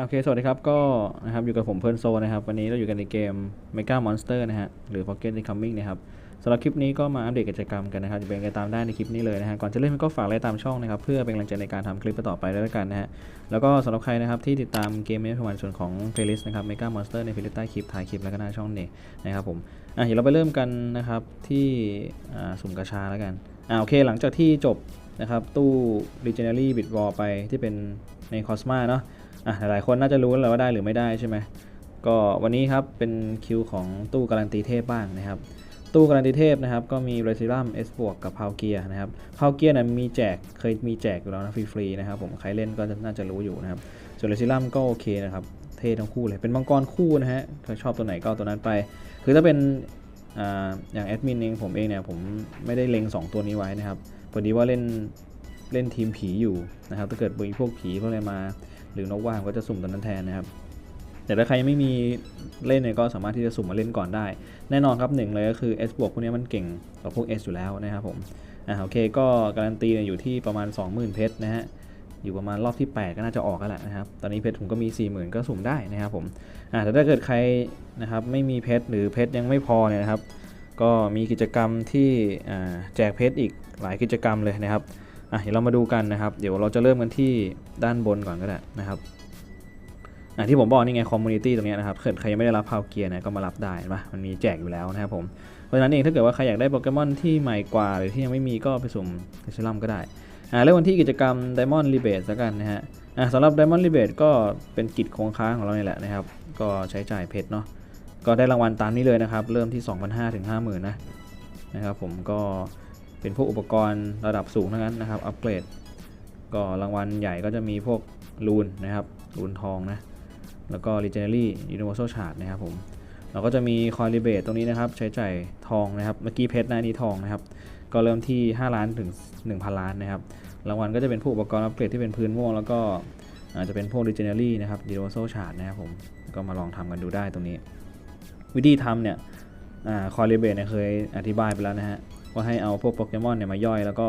โอเค สวัสดีครับ ก็นะครับอยู่กับผมเพิร์นโซนะครับ วันนี้เราอยู่กันในเกม Mega Monster นะฮะ หรือ Pocket Incoming นะครับสำหรับคลิปนี้ก็มาอัปเดตกิจกรรมกันนะครับจะเป็นกันตามได้ในคลิปนี้เลยนะฮะ ก่อนจะเล่นก็ฝากไลค์ตามช่องนะครับ เพื่อเป็นกำลังใจในการทำคลิปต่อไปด้วยแล้วกันนะฮะ แล้วก็สำหรับใครนะครับที่ติดตามเกมนี้ประมาณส่วนของ playlist นะครับ Mega Monster ใน playlist ใต้คลิปท้ายคลิปแล้วก็หน้าช่องนี้นะครับผมอะเดี๋ยวเราไปเริ่มกันนะครับที่อ่าสุ่มกระชาแล้วกันอ่าโอเค หลังจากที่จบนะครับตู้ Legendary Bit War ไปที่เป็นใน Cosma เนาะ อะหลายคนน่าจะรู้แล้วว่าได้หรือไม่ได้ใช่ไหมก็วันนี้ครับเป็นคิวของตู้การันตีเทพบ้างนะครับ ตู้การันตีเทพนะครับก็มีเรซิลัมเอสบวกกับพาวเกียนะครับพาวเกียนะมีแจกเคยมีแจกอยู่แล้วนะฟรีๆนะครับผมใครเล่นก็น่าจะรู้อยู่นะครับส่วนเรซิลัมก็โอเคนะครับเท่ทั้งคู่เลยเป็นมังกรคู่นะฮะถ้าชอบตัวไหนก็เอาตัวนั้นไป คือถ้าเป็นออย่างแอดมินเองผมเองเนี่ยผมไม่ได้เล็ง 2 ตัวนี้ไว้นะครับพอดีว่าเล่นเล่นทีมผีอยู่นะครับถ้าเกิดมีพวกผีพวกอะไรมา หรือนกว่างก็จะสุ่มตัวนั้นแทนนะครับแต่ถ้าใครไม่มีเล่นเนี่ยก็สามารถที่จะสุ่มมาเล่นก่อนได้ แน่นอนครับหนึ่งเลยก็คือ S บวกพวกนี้มันเก่งกว่าพวก S อยู่แล้วนะครับผมอ่าโอเคก็การันตีเนี่ยอยู่ที่ประมาณ 20,000 เพชรนะฮะอยู่ประมาณรอบที่ 8 ก็น่าจะออกกันแหละนะครับ ตอนนี้เพชรผมก็มี 40,000 ก็สุ่มได้นะครับผมอ่าแต่ถ้าเกิดใครนะครับไม่มีเพชรหรือเพชรยังไม่พอเนี่ยนะครับ ก็มีกิจกรรมที่อ่าแจกเพชรอีกหลายกิจกรรมเลยนะครับอะเดี๋ยวเรามาดูกันนะครับ เดี๋ยวเราจะเริ่มกันที่ด้านบนก่อนก็ได้นะครับอะที่ผมบอกนี่ไงคอมมูนิตี้ตรงนี้นะครับเกิดใครยังไม่ได้รับพาวเกียร์นะก็มารับได้นปะมันมีแจกอยู่แล้วนะครับผมเพราะฉะนั้นเองถ้าเกิดว่าใครอยากได้โปเกมอนที่ใหม่กว่า หรือที่ยังไม่มีก็ไปสุ่มเซรัมก็ได้อ่าเริ่มวันที่กิจกรรม Diamond Rebate แล้วกันนะฮะอะสำหรับ Diamond Rebate ก็เป็นกิจคงค้างของเราเนี่ยแหละนะครับ ก็ใช้จ่ายเพชรเนาะก็ได้รางวัลตามนี้เลยนะครับ เริ่มที่ 2,500ถึง50,000นะนะครับผมก็เป็นพวกอุปกรณ์ระดับสูงทั้งนั้นนะครับอัปเกรด ก็รางวัลใหญ่ก็จะมีพวกรูนนะครับรูนทองนะ แล้วก็ Legendary Universal Shard นะครับผมเราก็จะมีคอยรีเบทตรงนี้นะครับ ใช้จ่ายทองนะครับ เมื่อกี้เพชรนะนนี่ทองนะครับ ก็เริ่มที่ 5 ล้านถึง 1,000 ล้านนะครับ รางวัลก็จะเป็นพวกอุปกรณ์อัปเกรดที่เป็นพื้นม่วง แล้วก็อาจจะเป็นพวก Legendary นะครับ Universal Shard นะครับผมก็มาลองทำกันดูได้ตรงนี้ วิธีทำเนี่ยคอยรีเบทเนี่ยเคยอธิบายไปแล้วนะฮะว่าให้เอาพวกโปเกมอนเนี่ยมาย่อยแล้วก็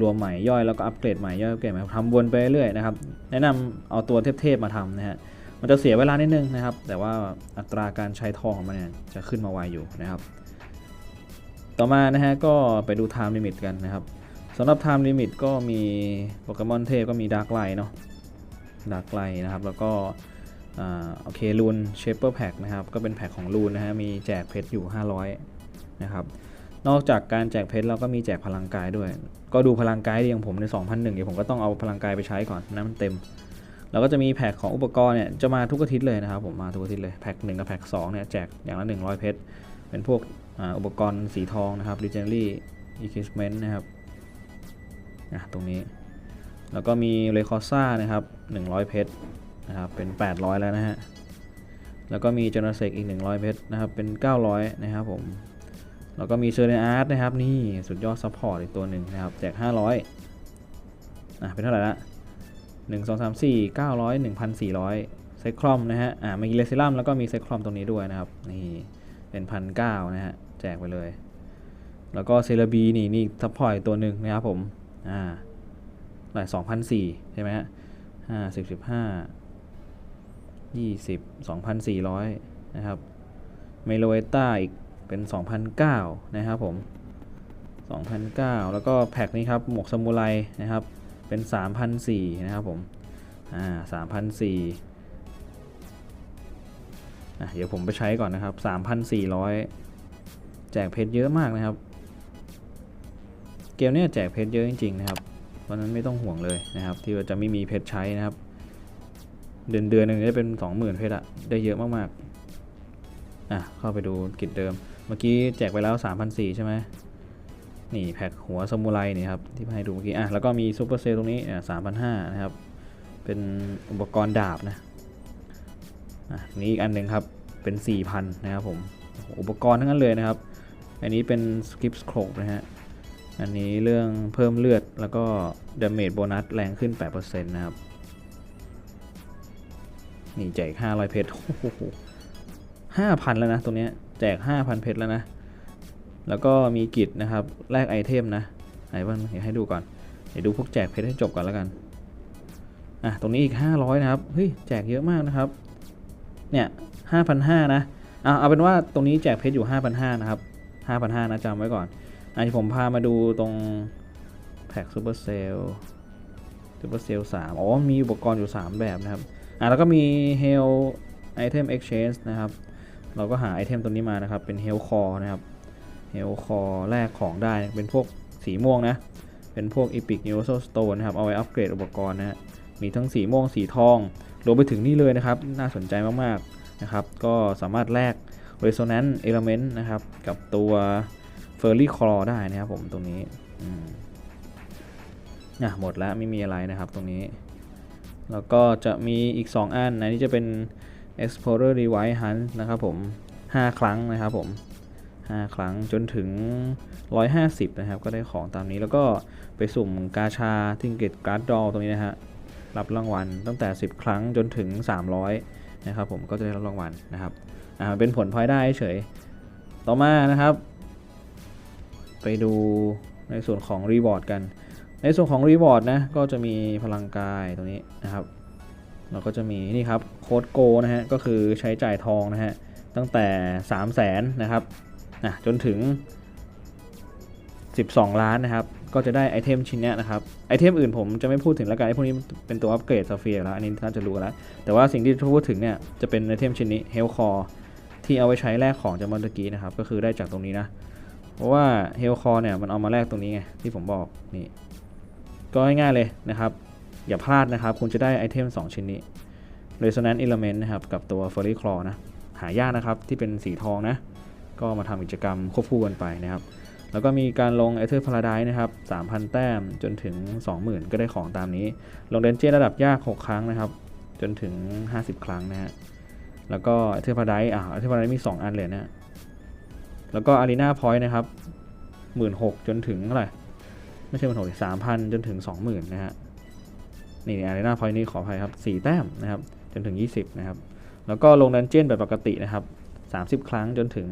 รวมใหม่ย่อยแล้วก็อัปเกรดใหม่ย่อยอัปเกรดใหม่ทำวนไปเรื่อยๆนะครับ แนะนำเอาตัวเทพๆมาทำนะฮะมันจะเสียเวลานิดนึงนะครับ แต่ว่าอัตราการใช้ทองของมันเนี่ยจะขึ้นมาไวอยู่นะครับ ต่อมานะฮะก็ไปดู time limit กันนะครับสำหรับ time limit ก็มีโปเกมอนเทพก็มีดาร์กไลเนาะดาร์กไลนะครับ แล้วก็อโอเคลูนเชปเปอร์แพ็กนะครับ ก็เป็นแพ็กของลูนนะฮะมีแจกเพชรอยู่ 500 นะครับ นอกจากการแจกเพชรเราก็มีแจกพลังกายด้วย ก็ดูพลังกายดีอย่างผมใน 2001เดี๋ยวผมก็ต้องเอาพลังกายไปใช้ก่อนนะมันเต็ม แล้วก็จะมีแพ็คของอุปกรณ์เนี่ยจะมาทุกอาทิตย์เลยนะครับผมมาทุกอาทิตย์เลยแพ็คหนึ่งกับแพ็คสองเนี่ยแจกอย่างละ 100 เพชรเป็นพวกอุปกรณ์สีทองนะครับ Legendary Equipment นะครับอะตรงนี้ แล้วก็มีเลคอซ่านะครับ 100 เพชรนะครับเป็น 800 แล้วนะฮะแล้วก็มีเจเนเซกอีก 100 เพชรนะครับเป็น 900 นะครับผม แล้วก็มีเชอร์เนอาร์ตนะครับ นี่สุดยอดซัพพอร์ตอีกตัวหนึ่งนะครับ แจก 500อะเป็นเท่าไหร่ละ1 2 3 4 900 1,400ไซคลอมนะฮะอ่ามีเลซิลัมแล้วก็มีไซคลอมตรงนี้ด้วยนะครับ นี่เป็นพันเนะฮะ แจกไปเลย แล้วก็เซเลบีนี่นี่ซัพพอร์ตตัวหนึ่งนะครับผมอ่าหลาย2,004ใช่ไหมฮะห้าสิบสิบห้ายี่สิบสองพันสี่ร้อยนะครับเมโลเอต้าอีก เป็น 2,009 นะครับผม 2,009 แล้วก็แพ็คนี้ครับ หมวกซามูไรนะครับ เป็น 3,004นะครับผม อ่า3,004อะเดี๋ยวผมไปใช้ก่อนนะครับ 3,400 แจกเพชรเยอะมากนะครับ เกมเนี้ยแจกเพชรเยอะจริงๆนะครับ เพราะนั้นไม่ต้องห่วงเลยนะครับ ที่ว่าจะไม่มีเพชรใช้นะครับ เดือนเดือนหนึงได้เป็น 20,000 เพชรอะได้เยอะมากๆอะเข้าไปดูกิจเดิม มื่อกี้แจกไปแล้ว3,004ใช่ไหมนี่แพ็คหัวซามูไรนี่ครับที่ให้ดูเมื่อกี้อะแล้วก็มีซูเปอร์เซลตรงนี้อะ3,500นะครับ เป็นอุปกรณ์ดาบนะอะนี่อีกอันหนึ่งครับเป็น4,000นะครับผมอุปกรณ์ทั้งนั้นเลยนะครับ อันนี้เป็นสกิปสโครนะฮะอันนี้เรื่องเพิ่มเลือดแล้วก็ดาเมจโบนัสแรงขึ้น 8%นะครับ นี่แจก500 เพชรโอ้โหห้าพันแล้วนะ ตรงเนี้ย แจกห้าพันเพชรแล้วนะ แล้วก็มีกิจนะครับแลกไอเทมนะไหนบ้างเดี๋ยวให้ดูก่อน เดี๋ยวดูพวกแจกเพชรให้จบก่อนแล้วกัน อะ ตรงนี้อีก 500 นะครับ เฮ้ย แจกเยอะมากนะครับ เนี่ย5,500 นะอะเอาเป็นว่าตรงนี้แจกเพชรอยู่ 5,500 นะครับ 5,500 นะจำไว้ก่อนอันนี้ผมพามาดูตรงแพ็กซูเปอร์เซลซูเปอร์เซลสามอ๋อ มีอุปกรณ์อยู่ 3 แบบนะครับ อะ แล้วก็มี Hell Item Exchange นะครับ เราก็หาไอเทมตัวนี้มานะครับ เป็น Hell Core นะครับ Hell Core แลกของได้เป็นพวกสีม่วงนะ เป็นพวก Epic Universal Stone นะครับ เอาไว้อัปเกรดอุปกรณ์นะฮะมีทั้งสีม่วงสีทองรวมไปถึงนี่เลยนะครับ น่าสนใจมากๆนะครับ ก็สามารถแลก Resonance Element นะครับ กับตัว Furry Claw ได้นะครับผมตรงนี้อะหมดแล้วไม่มีอะไรนะครับตรงนี้ แล้วก็จะมีอีก 2 อันนะนี่จะเป็น Explorer Rewind Hunt นะครับผม 5 ครั้งนะครับผม 5 ครั้งจนถึง 150 นะครับ ก็ได้ของตามนี้แล้วก็ไปสุ่มกาชาทิงเกตการ์ดดอตรงนี้นะฮะ รับรางวัลตั้งแต่ 10 ครั้งจนถึง 300 นะครับผมก็จะได้รับรางวัลนะครับอ่าเป็นผลพลอยได้เฉย ต่อมานะครับ ไปดูในส่วนของรีวอร์ดกัน ในส่วนของรีวอร์ดนะก็จะมีพลังกายตรงนี้นะครับ เราก็จะมีนี่ครับโค้ดโกนะฮะก็คือใช้จ่ายทองนะฮะตั้งแต่ 3 0 0แสนนะครับนะจนถึง 12 ล้านนะครับ ก็จะได้ไอเทมชิ้นนี้นะครับไอเทมอื่นผมจะไม่พูดถึงแล้วกันไอพวกนี้เป็นตัวอัปเกรดซาเฟียแล้วอันนี้น่าจะรู้แล้ว แต่ว่าสิ่งที่จะพูดถึงเนี่ยจะเป็นไอเทมชิ้นนี้เฮลคอร์ที่เอาไว้ใช้แลกของจากมอนตกี้นะครับก็คือได้จากตรงนี้นะเพราะว่าเฮลคอร์เนี่ยมันเอามาแลกตรงนี้ไงที่ผมบอกนี่ก็ง่ายๆเลยนะครับ อย่าพลาดนะครับ คุณจะได้ไอเทม 2 ชิ้นนี้ Resonance Element นะครับกับตัว Furry Claw นะ หายากนะครับที่เป็นสีทองนะ ก็มาทำกิจกรรมควบคู่กันไปนะครับ แล้วก็มีการลง e t h e r Paradise นะครับ 3,000 แต้มจนถึง 20,000 ก็ได้ของตามนี้ ลงเดนเจระดับยาก 6 ครั้งนะครับ จนถึง 50 ครั้งนะฮะแล้วก็ e t h e r Paradise อ่า e t h e r Paradise มี 2 อันเลยนะ แล้วก็ Arena Point นะครับ16,000จนถึงเท่าไหร่ ไม่ใช่16,000 3,000จนถึง20,000นะฮะ นี่ Arena Point นี่ขออภัยครับ4แต้มนะครับจนถึง 20นะครับแล้วก็ลงดันเจียนแบบปกตินะครับ30 ครั้งจนถึง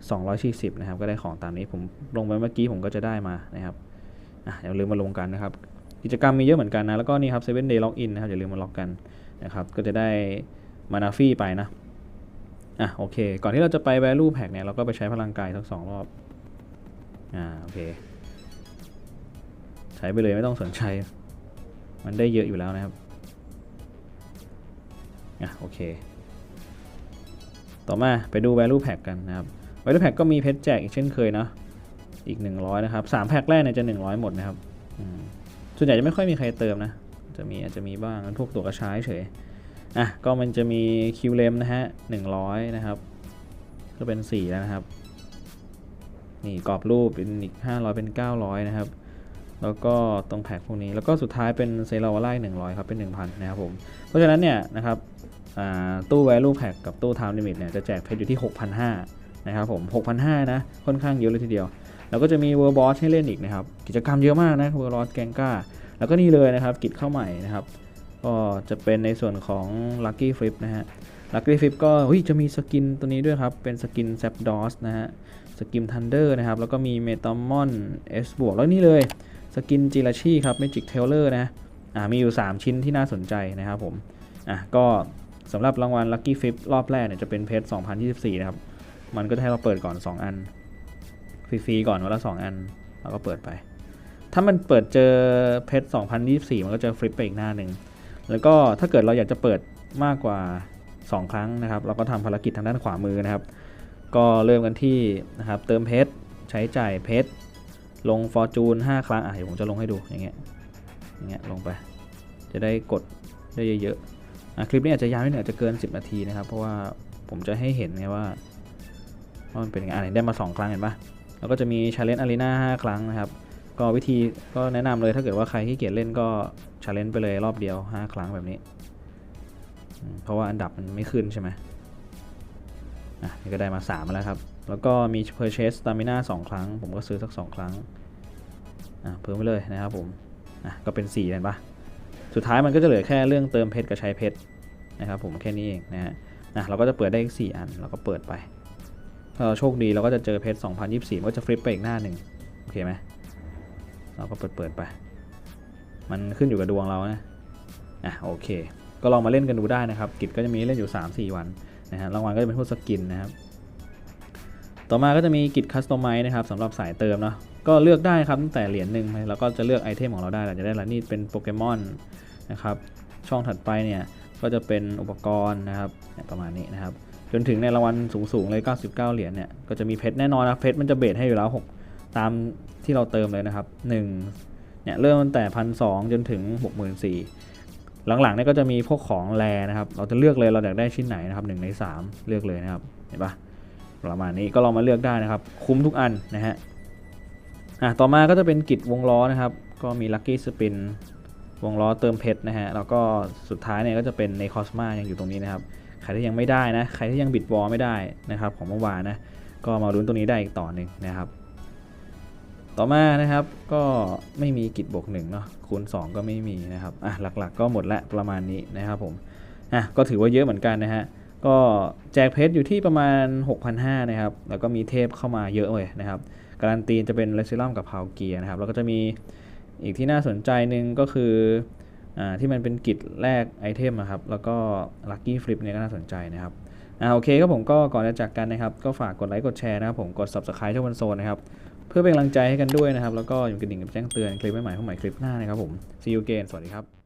240นะครับก็ได้ของตามนี้ผมลงไปเมื่อกี้ผมก็จะได้มานะครับอะอย่าลืมมาลงกันนะครับกิจกรรมมีเยอะเหมือนกันนะแล้วก็นี่ครับ 7 day login นะครับอย่าลืมมาล็อกกันนะครับก็จะได้มานาฟี่ไปนะอะโอเค ก่อนที่เราจะไป value pack เนี่ยเราก็ไปใช้พลังกายทั้งสองรอบอ่าโอเค ใช้ไปเลยไม่ต้องสนใจ มันได้เยอะอยู่แล้วนะครับอะโอเค ต่อมาไปดู value pack กันนะครับ value pack ก็มีเพชรแจกอีกเช่นเคยเนาะอีก 100 นะครับ3แพ็คแรกเนี่ยจะ 100 หมดนะครับส่วนใหญ่จะไม่ค่อยมีใครเติมนะ จะมีอาจจะมีบ้างพวกตัวกระช้ายเฉยอะก็มันจะมีคิวเลมนะฮะ100 นะครับ ก็เป็น 4 แล้วนะครับ นี่กรอบรูปเป็นอีก 500 เป็น 900 นะครับ แล้วก็ตรงแพ็คพวกนี้ แล้วก็สุดท้ายเป็นเซราวาไล่100ครับ เป็น 1,000 นะครับผม เพราะฉะนั้นเนี่ยนะครับตู้ value pack กับตู้ time limit เนี่ยจะแจกเพชรอยู่ที่ 6,500 นะครับผม 6,500 นะ ค่อนข้างเยอะเลยทีเดียว แล้วก็จะมี World Boss ให้เล่นอีกนะครับ กิจกรรมเยอะมากนะ World Boss แกงก้า แล้วก็นี่เลยนะครับกิจเข้าใหม่นะครับ ก็จะเป็นในส่วนของ Lucky Flip นะฮะ Lucky Flip ก็เฮ้ยจะมีสกินตัวนี้ด้วยครับ เป็นสกิน z a p d o s นะฮะ สกิน Thunder นะครับ แล้วก็มี Metamon S บวกแล้วนี่เลย สกินจิราชีครับ Magic Tailor นะอ่ามีอยู่ 3 ชิ้นที่น่าสนใจนะครับผมอะก็สำหรับรางวัล Lucky Flip รอบแรกเนี่ยจะเป็นเพชร2024 นะครับ มันก็จะให้เราเปิดก่อน 2 อัน ฟรีๆก่อนวันละ 2 อันแล้วก็เปิดไป ถ้ามันเปิดเจอเพชร2024 มันก็จะฟลิปไปอีกหน้าหนึ่ง แล้วก็ถ้าเกิดเราอยากจะเปิดมากกว่า 2 ครั้งนะครับ เราก็ทำภารกิจทางด้านขวามือนะครับ ก็เริ่มกันที่นะครับเติมเพชรใช้จ่ายเพชร ลงฟอร์จูน5ครั้งอะเดี๋ยวผมจะลงให้ดูอย่างเงี้ยอย่างเงี้ยลงไป จะได้กดได้เยอะๆอะคลิปนี้อาจจะยาวนิดหนึ่งอาจจะเกิน 10 นาทีนะครับเพราะว่าผมจะให้เห็นไงว่าว่ามันเป็นยังไงอะได้มา 2 ครั้งเห็นปะแล้วก็จะมี Challenge Arena 5 ครั้งนะครับ ก็วิธีก็แนะนำเลยถ้าเกิดว่าใครที่เกียจเล่นก็ Challenge ไปเลยรอบเดียว 5 ครั้งแบบนี้ เพราะว่าอันดับมันไม่ขึ้นใช่ไหมอะนี่ก็ได้มา3แล้วครับ แล้วก็มี Purchase Stamina 2 ครั้ง ผมก็ซื้อสัก 2 ครั้งอะเพิ่มไปเลยนะครับผมอะก็เป็น4เห็นปะสุดท้ายมันก็จะเหลือแค่เรื่องเติมเพชรกับใช้เพชรนะครับผมแค่นี้เองนะฮะอะเราก็จะเปิดได้อีก4อันเราก็เปิดไปถ้าเราโชคดีเราก็จะเจอเพชร2024มันก็จะฟลิปไปอีกหน้าหนึ่งโอเคไหมเราก็เปิดเปิดไป มันขึ้นอยู่กับดวงเรานะอะโอเค ก็ลองมาเล่นกันดูได้นะครับ กิจก็จะมีเล่นอยู่ 3-4 วันนะฮะรางวัลก็จะเป็นพวกสกินนะครับ ต่อมาก็จะมีกิจคัสตอมไมนะครับสำหรับสายเติมเนาะก็เลือกได้ครับตั้งแต่เหรียญหนึ่งแล้วก็จะเลือกไอเทมของเราได้เราจะได้ละนี่เป็นโปเกมอนนะครับช่องถัดไปเนี่ยก็จะเป็นอุปกรณ์นะครับเนี่ยประมาณนี้นะครับจนถึงในรางวัลสูงๆเลย 99 เหรียญเนี่ยก็จะมีเพชรแน่นอนนะเพชรมันจะเบสให้อยู่แล้ว 6 ตามที่เราเติมเลยนะครับ1เนี่ยเริ่มตั้งแต่พันสจนถึง 64,000หลังๆเนี่ยก็จะมีพวกของแรนะครับ เราจะเลือกเลยเราอยากได้ชิ้นไหนนะครับ1ใน 3 เลือกเลยนะครับเห็นปะ ประมาณนี้ก็ลองมาเลือกได้นะครับ คุ้มทุกอันนะฮะอะต่อมาก็จะเป็นกิจวงล้อนะครับ ก็มีลัคกี้สปินวงล้อเติมเพชรนะฮะแล้วก็สุดท้ายเนี่ยก็จะเป็นในคอสมายังอยู่ตรงนี้นะครับใครที่ยังไม่ได้นะใครที่ยังบิดวอลไม่ได้นะครับของเมื่อวานนะก็มาลุ้นตรงนี้ได้อีกต่อหนึ่งนะครับ ต่อมานะครับก็ไม่มีกิจบวกหนึ่งเนาะคูณ 2 ก็ไม่มีนะครับอะหลักๆก็หมดละประมาณนี้นะครับผมอะก็ถือว่าเยอะเหมือนกันนะฮะ ก็แจกเพชรอยู่ที่ประมาณ 6,500นะครับ แล้วก็มีเทพเข้ามาเยอะเลยนะครับ การันตีจะเป็นเลซิลัมกับพาวเกียนะครับ แล้วก็จะมีอีกที่น่าสนใจหนึ่งก็คืออาที่มันเป็นกิจแรกไอเทมนะครับ แล้วก็ลัคกี้ฟลิปเนี่ยก็น่าสนใจนะครับอ่าโอเคครับผมก็ก่อนจะจากกันนะครับ ก็ฝากกดไลค์กดแชร์นะครับผมกด subscribe ช่องวันโซนนะครับ เพื่อเป็นกำลังใจให้กันด้วยนะครับ แล้วก็อยู่กระดิ่งกับแจ้งเตือนคลิปใหม่ๆข้าใหม่คลิปหน้านะครับผม see you again สวัสดีครับ